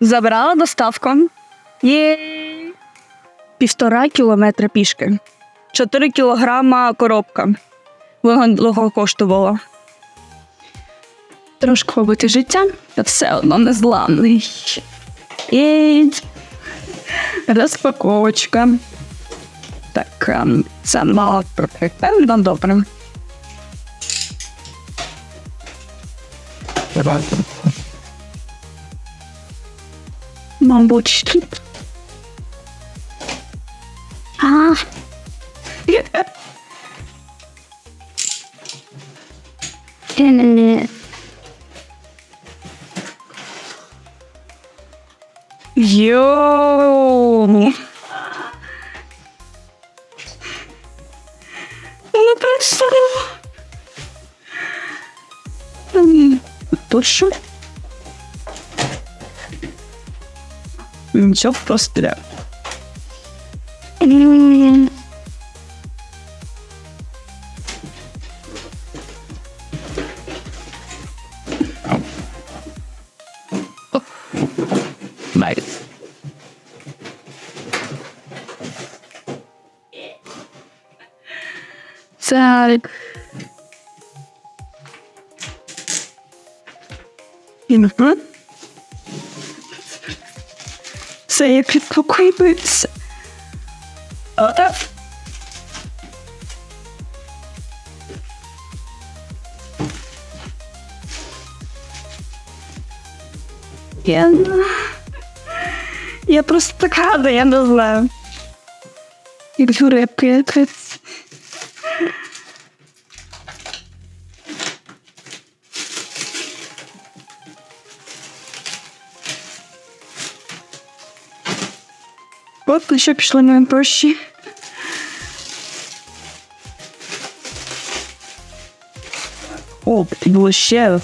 Забрала доставку. Є півтора кілометра пішки. Чотири кілограма коробка. Вигодного коштувала. Трошки побити життя, та все одно незламний. І розпаковочка. Так, це мало певно добре. Мабуть, тут. А. Йоу. Ну, представляю. М, Тут що? Нічого просто. Nice. Так. Мгм. Це я підпокоїться. Отак. Я... Я просто така, я не знаю. Як журебка на що пішли мої гроші. О, було ще.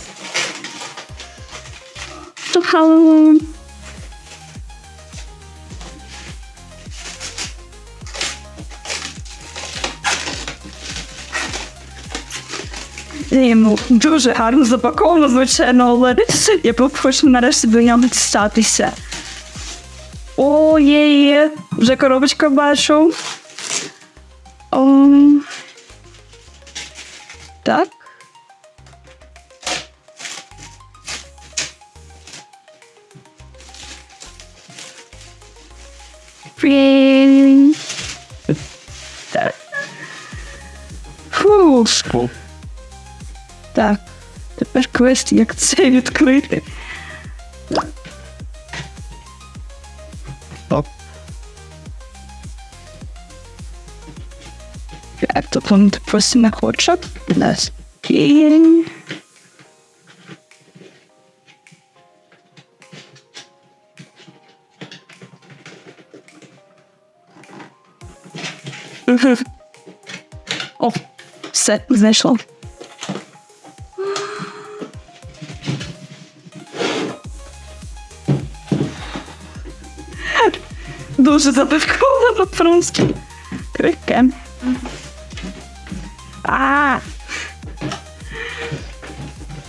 Ні, ну, дуже гарно запаковано, звичайно, але я хочу нарешті до нього дістатися. О, є, є, вже коробочка бачу. О, так. Привіт. Так. Фу. Так. Тепер квест, як це відкрити. Хоче. Нас. Кінь. Мгм. О, все, знайшло. Дуже запивковано просто. Крике. А.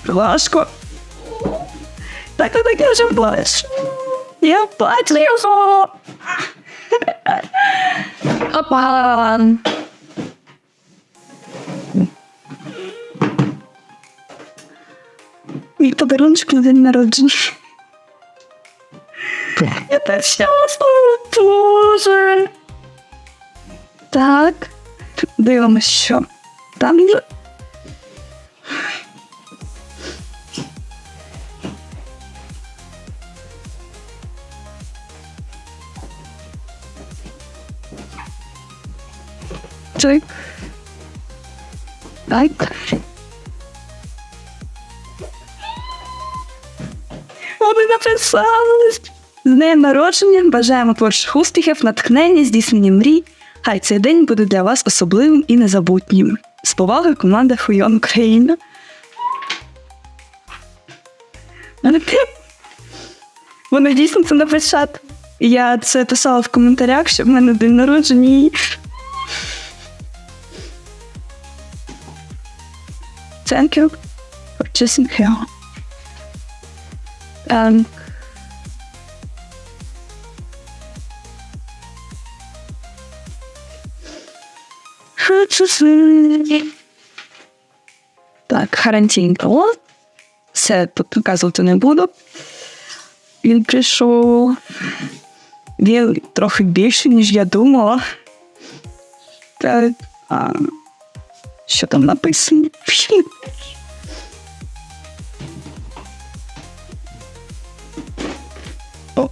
Важко. Так, так, так, я вже плачу. Я плачу. Опа. Мій подарунок на день народження. Я так щаслива, Боже. Так. Дивимось, що там є. Так. Так. Вони написали. З днем народження бажаємо творчих успіхів, натхнення, здійснення мрій. Хай цей день буде для вас особливим і незабутнім. З повагою команда Хуйон Україна. Вони дійсно це написати. Я це писала в коментарях, що в мене день народження. Thank you for choosing here. Um, Так, Харантінко. Все тут показувати не буду. Він прийшов. Він трохи більше, ніж я думала. Так. А, що там написано? О.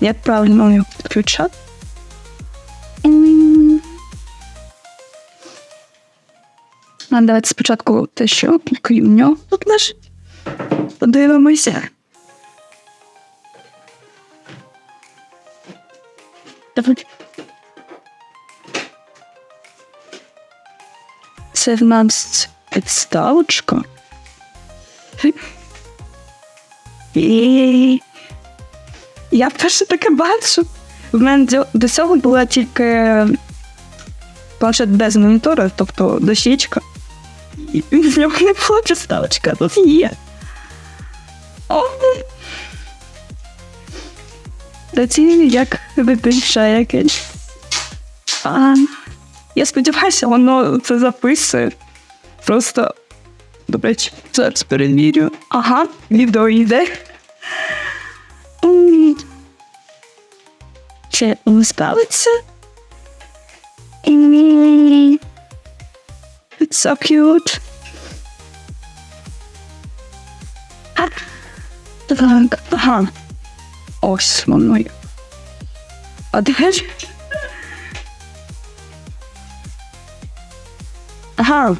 Як правильно його підключати? А давайте спочатку те, що крім нього тут лежить. Подивимося. Давай. Це в нас підставочка. І... Я вперше таке бачу. В мене до- цього була тільки планшет без монітора, тобто дощечка. І в нього не було підставочка, тут є. О! Та ці як дитинча якесь. Я сподіваюся, воно це записує. Просто, до речі, зараз перевірю. Ага, відео йде. Чи не ставиться? М. It's so cute. А, Так, ага. Ось воно. є. А де ж? Ага.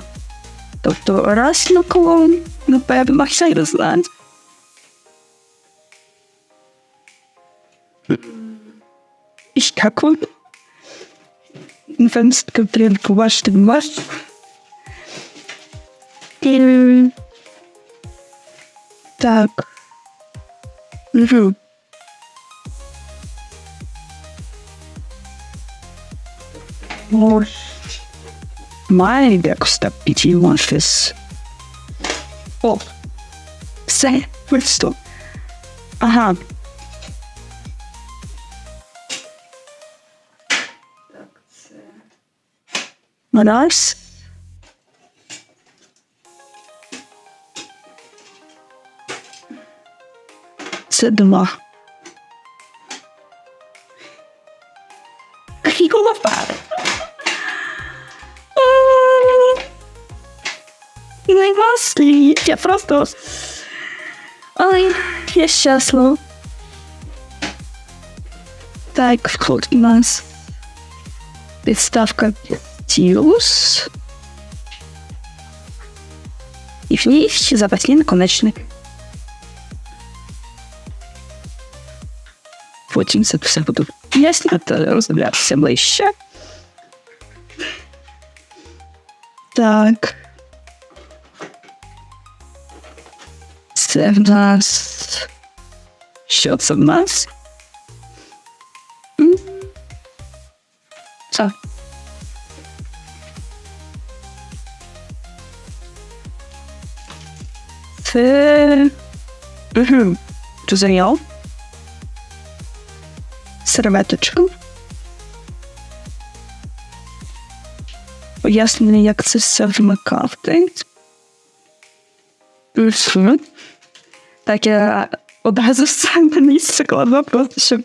Тобто раз на колон, напевно, все не знаю. І як воно? Напевно, все-таки потрібно побачити бачити. І... Так. Угу. Ой. Має якось так піти в офіс. О. Все, виступ. Ага. Раз. Це два. Голова. Наймаслі. Я просто. Ой, я щаслива. Так, тут у нас підставка Тіус. І в ній запасні наконечник. Потім це все буду пояснювати, роздивлятися ближче. Так. Це в нас. Що це в нас? Так. Це. Розумів. Серветочка. Пояснення, як це все вмикати. Так, я одразу все на місце кладу, просто щоб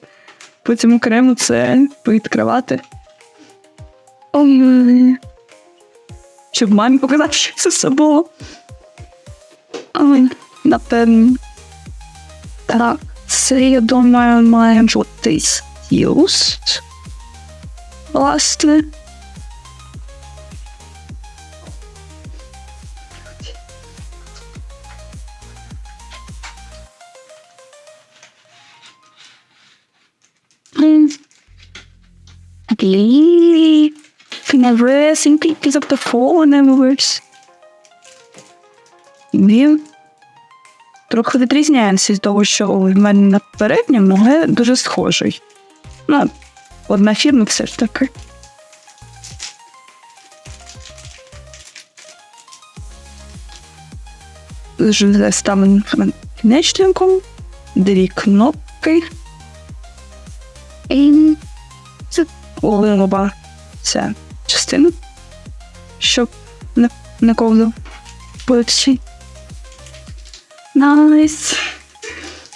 потім окремо це повідкривати. Щоб мамі показати, що це все було. Ой, напевно. Так, це, я думаю, має бути юст. Власне. Блін. Блін. Everything is up the phone and works. Він трохи відрізняється з того, що в мене на передньому, але дуже схожий. Ну, одна фірма все ж таки. Вже ставлено книжником, дві кнопки. І це лоба. Це частина. Щоб не, не ковзав. Бивши. Найс.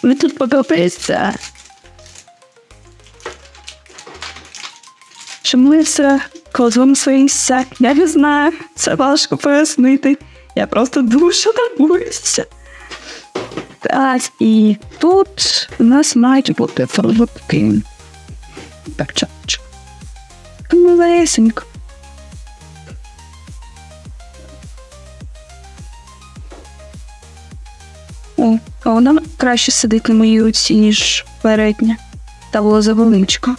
Ви тут подобається. Чому я все своїмся? Я не знаю. Це важко пояснити. Я просто дуже турбуюся. Так, і тут у нас мають бути фарбки. Так, чапочку. Малесенько. Вона краще сидить на моїй руці, ніж передня. Та була завеличка.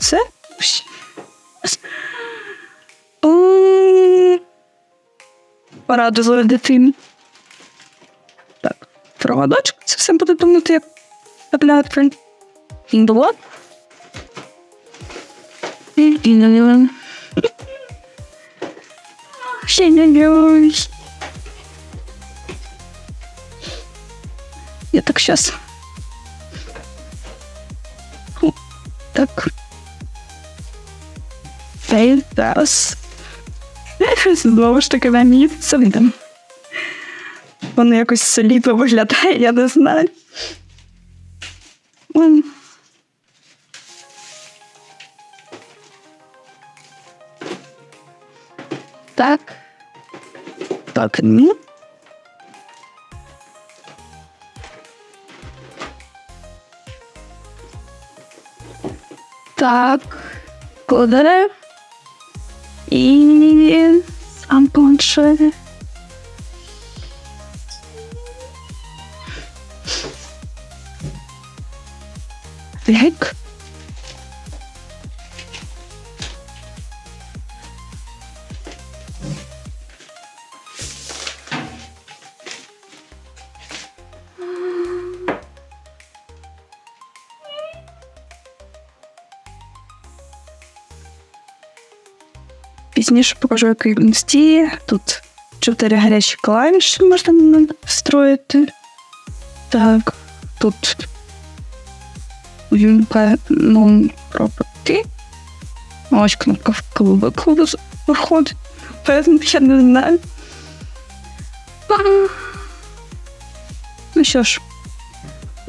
Все? М, Пора дозволити дитину. Так, проводочок. Це все буде думати, як таблятка. Індолот. Ще не люблюсь. Так сейчас. Так. Цей зараз. Знову ж таки на місце. Воно якось солідно виглядає, я не знаю. Так. Так, ні. Так, кладе. І сам планшет. Так. Пізніше покажу, який він стіє. Тут чотири гарячі клавіші можна встроїти. Так, тут non property. Ось кнопка вклику виходить. Певно, я не знаю. Ну що ж,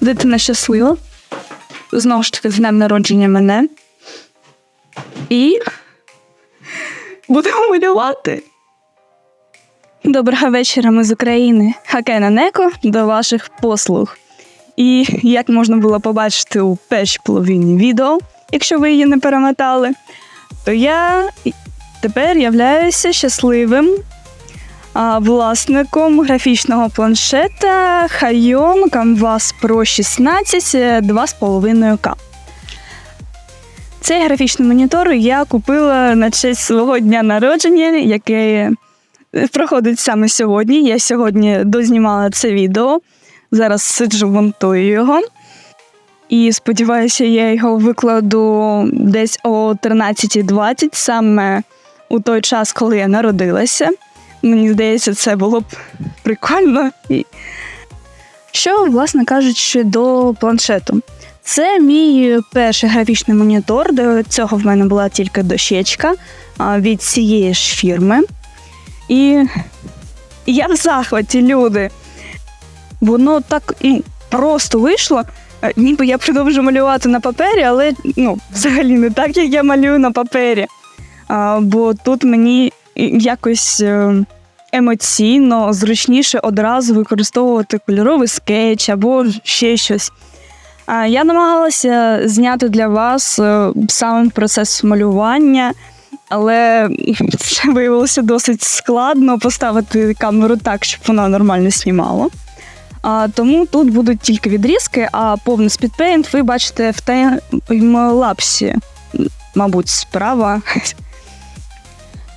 дитина щаслива. Знову ж таки, з днем народження мене. І будемо малювати. Доброго вечора, ми з України. Хакена Неко до ваших послуг. І як можна було побачити у першій половині відео, якщо ви її не перемотали, то я тепер являюся щасливим а, власником графічного планшета Hayon Canvas Pro 16 2,5K. Цей графічний монітор я купила на честь свого дня народження, яке проходить саме сьогодні. Я сьогодні дознімала це відео. Зараз сиджу, монтую його. І сподіваюся, я його викладу десь о 13.20, саме у той час, коли я народилася. Мені здається, це було б прикольно. Що, власне кажучи, до планшету. Це мій перший графічний монітор. До цього в мене була тільки дощечка від цієї ж фірми. І я в захваті, люди. Воно так і просто вийшло. е, Ніби я продовжу малювати на папері, але ну, взагалі не так, як я малюю на папері. А, бо тут мені якось е, емоційно зручніше одразу використовувати кольоровий скетч або ще щось. Я намагалася зняти для вас е, сам процес малювання, але це виявилося досить складно поставити камеру так, щоб вона нормально знімала. А, тому тут будуть тільки відрізки, а повний спідпейнт ви бачите в таймлапсі, мабуть, справа.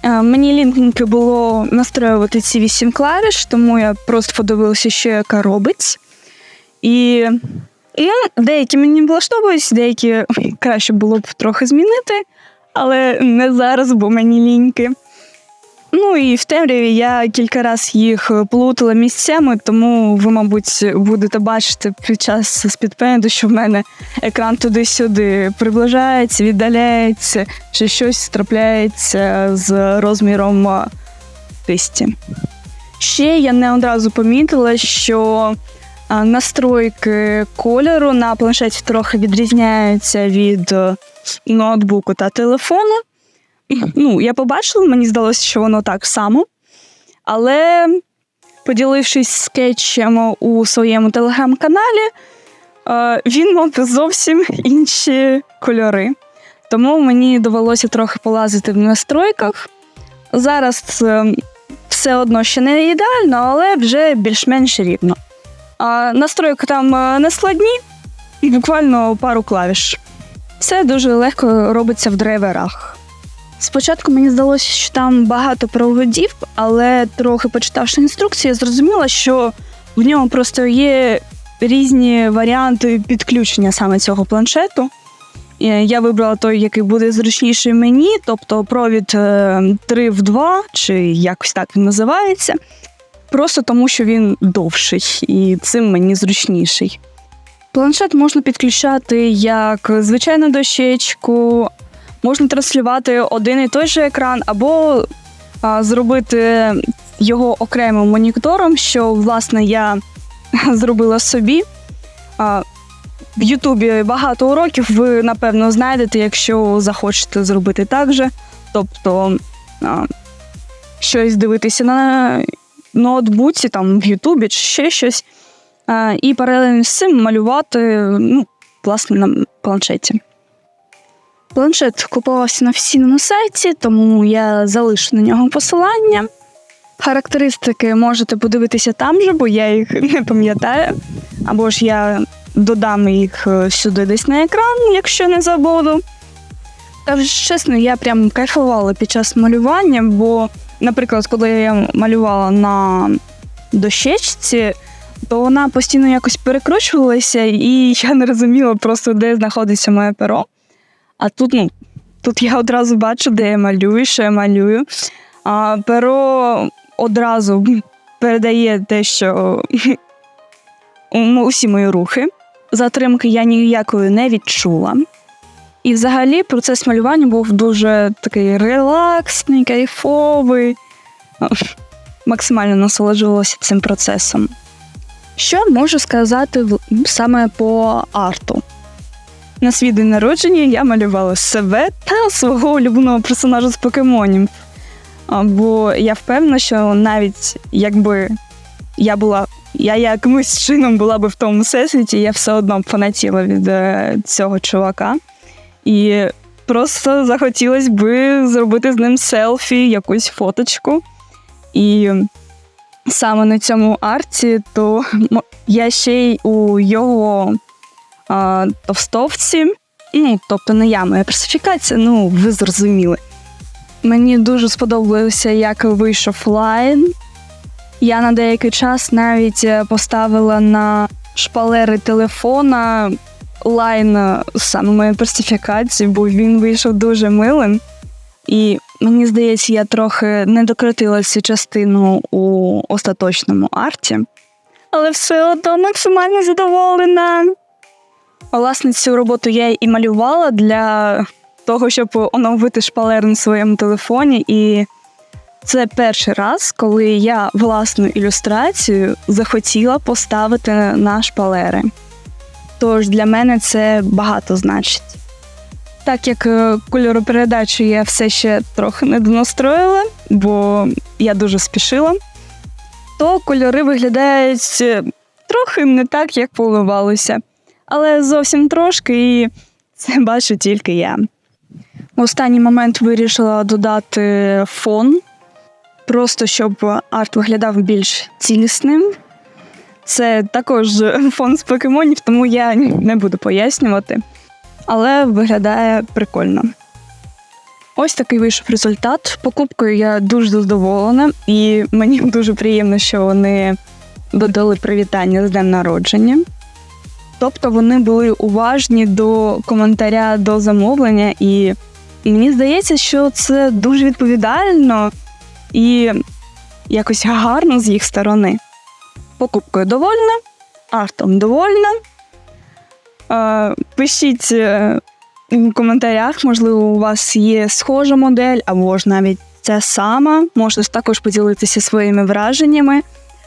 Мені лінки було настроювати ці вісім клавіш, тому я просто подивилася, що яка робить. І, і деякі мені влаштовують, деякі краще було б трохи змінити, але не зараз, бо мені ліньки. Ну і в темряві я кілька разів їх плутала місцями, тому ви, мабуть, будете бачити під час спідпенду, що в мене екран туди-сюди приближається, віддаляється, чи щось трапляється з розміром а, кисті. Ще я не одразу помітила, що настройки кольору на планшеті трохи відрізняються від е, ноутбуку та телефону. Ну, я побачила, мені здалося, що воно так само. Але, поділившись скетчем у своєму телеграм-каналі, е, він мав зовсім інші кольори. Тому мені довелося трохи полазити в настройках. Зараз е, все одно ще не ідеально, але вже більш-менш рівно. А настройки там е, не складні, і буквально пару клавіш. Все дуже легко робиться в драйверах. Спочатку мені здалося, що там багато проводів, але трохи почитавши інструкції, я зрозуміла, що в ньому просто є різні варіанти підключення саме цього планшету. Я вибрала той, який буде зручніший мені, тобто провід 3 в 2, чи якось так він називається. Просто тому, що він довший і цим мені зручніший. Планшет можна підключати як звичайну дощечку, можна транслювати один і той же екран, або а, зробити його окремим монітором, що власне я зробила собі. А, в Ютубі багато уроків ви, напевно, знайдете, якщо захочете зробити так же. Тобто а, щось дивитися на ноутбуці, там в Ютубі чи ще щось. І паралельно з цим малювати ну, власне на планшеті. Планшет купувався на офіційному сайті, тому я залишу на нього посилання. Характеристики можете подивитися там же, бо я їх не пам'ятаю. Або ж я додам їх е, сюди десь на екран, якщо не забуду. Та чесно, я прям кайфувала під час малювання, бо, наприклад, коли я малювала на дощечці, то вона постійно якось перекручувалася, і я не розуміла просто, де знаходиться моє перо. А тут, ну, тут я одразу бачу, де я малюю, що я малюю. А перо одразу передає те, що усі мої рухи. Затримки я ніякої не відчула. І взагалі процес малювання був дуже такий релаксний, кайфовий. Максимально насолоджувалася цим процесом. Що можу сказати саме по арту? На свій день народження я малювала себе та свого улюбленого персонажа з покемонів. Бо я впевнена, що навіть якби я була, я якимось чином була би в тому всесвіті, я все одно фанатіла від е, цього чувака. І просто захотілося би зробити з ним селфі, якусь фоточку. І саме на цьому арті, то я ще й у його а, товстовці. Ну, тобто не я моя персифікація, ну ви зрозуміли. Мені дуже сподобалося, як вийшов лайн. Я на деякий час навіть е, поставила на шпалери телефона лайн е, саме моєї персифікації, бо він вийшов дуже милим. І мені здається, я трохи не докрутила цю частину у остаточному арті. Але все одно максимально задоволена. Власне, цю роботу я і малювала для того, щоб оновити шпалер на своєму телефоні. І це перший раз, коли я власну ілюстрацію захотіла поставити на шпалери. Тож для мене це багато значить. Так як е, кольоропередачу я все ще трохи не донастроїла, бо я дуже спішила, то кольори виглядають е, трохи не так, як планувалося але зовсім трошки, і це бачу тільки я. В останній момент вирішила додати фон, просто щоб арт виглядав більш цілісним. Це також фон з покемонів, тому я не буду пояснювати. Але виглядає прикольно. Ось такий вийшов результат. Покупкою я дуже задоволена, і мені дуже приємно, що вони додали привітання з днем народження. Тобто вони були уважні до коментаря до замовлення, і мені здається, що це дуже відповідально і якось гарно з їх сторони. Покупкою довольна, артом довольна. Е, пишіть е, в коментарях, можливо, у вас є схожа модель, або ж навіть ця сама. Можете також поділитися своїми враженнями,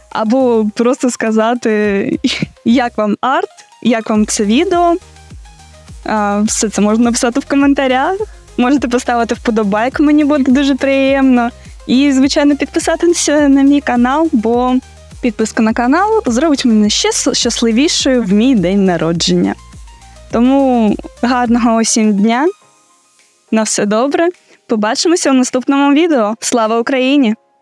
або просто сказати, як вам арт, як вам це відео. Е, все це можна написати в коментарях. Можете поставити вподобайку, мені буде дуже приємно. І, звичайно, підписатися на мій канал, бо підписка на канал зробить мене ще щасливішою в мій день народження. Тому гарного усім дня. На все добре. Побачимося у наступному відео. Слава Україні!